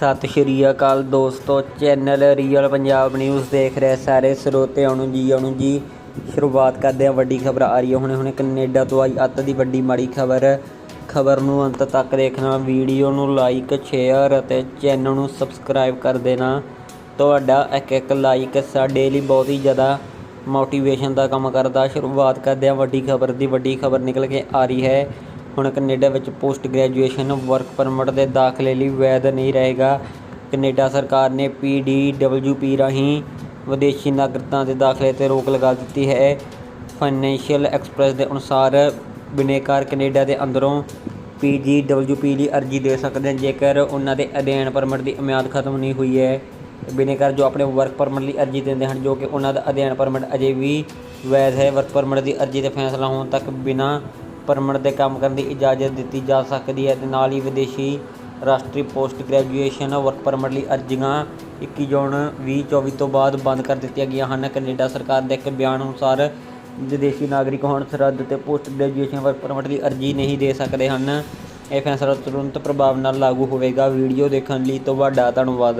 ਸਤਿ ਸ਼੍ਰੀ ਅਕਾਲ ਦੋਸਤੋ channel real Punjab news ਦੇਖ ਰਹੇ ਸਾਰੇ ਸਰੋਤਿਆਂ ਨੂੰ ਜੀ ਆਉਣ ਜੀ। ਸ਼ੁਰੂਆਤ ਕਰਦੇ ਹਾਂ ਵੱਡੀ ਖਬਰ ਆ ਰਹੀ ਹੈ। ਹੁਣੇ ਹੁਣੇ ਕੈਨੇਡਾ ਤੋਂ ਆਈ ਅੱਤ ਦੀ ਵੱਡੀ ਮਾੜੀ ਖਬਰ। ਖਬਰ ਨੂੰ ਅੰਤ ਤੱਕ ਦੇਖਣਾ, ਵੀਡੀਓ ਨੂੰ ਲਾਈਕ ਸ਼ੇਅਰ ਅਤੇ ਚੈਨਲ ਨੂੰ ਸਬਸਕ੍ਰਾਈਬ ਕਰ ਦੇਣਾ। ਤੁਹਾਡਾ ਇੱਕ ਇੱਕ ਲਾਈਕ ਸਾਡੇ ਲਈ ਬਹੁਤ ਹੀ ਜ਼ਿਆਦਾ ਮੋਟੀਵੇਸ਼ਨ ਦਾ ਕੰਮ ਕਰਦਾ। ਸ਼ੁਰੂਆਤ ਕਰਦੇ ਹਾਂ ਵੱਡੀ ਖਬਰ ਦੀ। ਵੱਡੀ ਖਬਰ ਨਿਕਲ ਕੇ ਆ ਰਹੀ ਹੈ। ਹੁਣ ਕੈਨੇਡਾ ਵਿੱਚ ਪੋਸਟ ਗ੍ਰੈਜੂਏਸ਼ਨ ਵਰਕ ਪਰਮਿਟ ਦੇ ਦਾਖਲੇ ਲਈ ਵੈਧ ਨਹੀਂ ਰਹੇਗਾ। ਕੈਨੇਡਾ ਸਰਕਾਰ ਨੇ ਪੀਡੀਡਬਲਯੂਪੀ ਰਾਹੀਂ ਵਿਦੇਸ਼ੀ ਨਾਗਰਿਕਾਂ ਦੇ ਦਾਖਲੇ ਤੇ ਰੋਕ ਲਗਾ ਦਿੱਤੀ ਹੈ। ਫਾਈਨੈਂਸ਼ੀਅਲ ਐਕਸਪ੍ਰੈਸ ਦੇ ਅਨੁਸਾਰ ਬਿਨੇਕਾਰ ਕੈਨੇਡਾ ਦੇ ਅੰਦਰੋਂ ਪੀਜੀਡਬਲਯੂਪੀ ਲਈ ਅਰਜ਼ੀ ਦੇ ਸਕਦੇ ਹਨ, ਜੇਕਰ ਉਹਨਾਂ ਦੇ ਅਧਿਐਨ ਪਰਮਿਟ ਦੀ ਮਿਆਦ ਖਤਮ ਨਹੀਂ ਹੋਈ ਹੈ। ਬਿਨੇਕਾਰ ਜੋ ਆਪਣੇ ਵਰਕ ਪਰਮਿਟ ਲਈ ਅਰਜ਼ੀ ਦਿੰਦੇ ਹਨ, ਜੋ ਕਿ ਉਹਨਾਂ ਦਾ ਅਧਿਐਨ ਪਰਮਿਟ ਅਜੇ ਵੀ ਵੈਧ ਹੈ, ਵਰਕ ਪਰਮਿਟ ਦੀ ਅਰਜ਼ੀ ਤੇ ਫੈਸਲਾ ਹੋਣ ਤੱਕ ਬਿਨਾਂ ਪਰਮਿਟ ਦੇ ਕੰਮ ਕਰਨ ਦੀ ਇਜਾਜ਼ਤ ਦਿੱਤੀ ਜਾ ਸਕਦੀ ਹੈ। ਤੇ ਨਾਲ ਹੀ ਵਿਦੇਸ਼ੀ ਰਾਸ਼ਟਰੀ ਪੋਸਟ ਗ੍ਰੈਜੂਏਸ਼ਨ ਵਰਕ ਪਰਮਿਟ ਲਈ ਅਰਜ਼ੀਆਂ 21 ਜੂਨ 2024 ਤੋਂ ਬਾਅਦ ਬੰਦ ਕਰ ਦਿੱਤੀਆਂ ਗਈਆਂ ਹਨ। ਕੈਨੇਡਾ ਸਰਕਾਰ ਦੇ ਇੱਕ ਬਿਆਨ ਅਨੁਸਾਰ ਵਿਦੇਸ਼ੀ ਨਾਗਰਿਕ ਹੋਣ ਸਰਹੱਦ ਤੇ ਪੋਸਟ ਗ੍ਰੈਜੂਏਸ਼ਨ ਵਰਕ ਪਰਮਿਟ ਦੀ ਅਰਜ਼ੀ ਨਹੀਂ ਦੇ ਸਕਦੇ ਹਨ। ਇਹ ਫੈਸਲਾ ਤੁਰੰਤ ਪ੍ਰਭਾਵ ਨਾਲ ਲਾਗੂ ਹੋਵੇਗਾ। ਵੀਡੀਓ ਦੇਖਣ ਲਈ ਤੁਹਾਡਾ ਧੰਨਵਾਦ।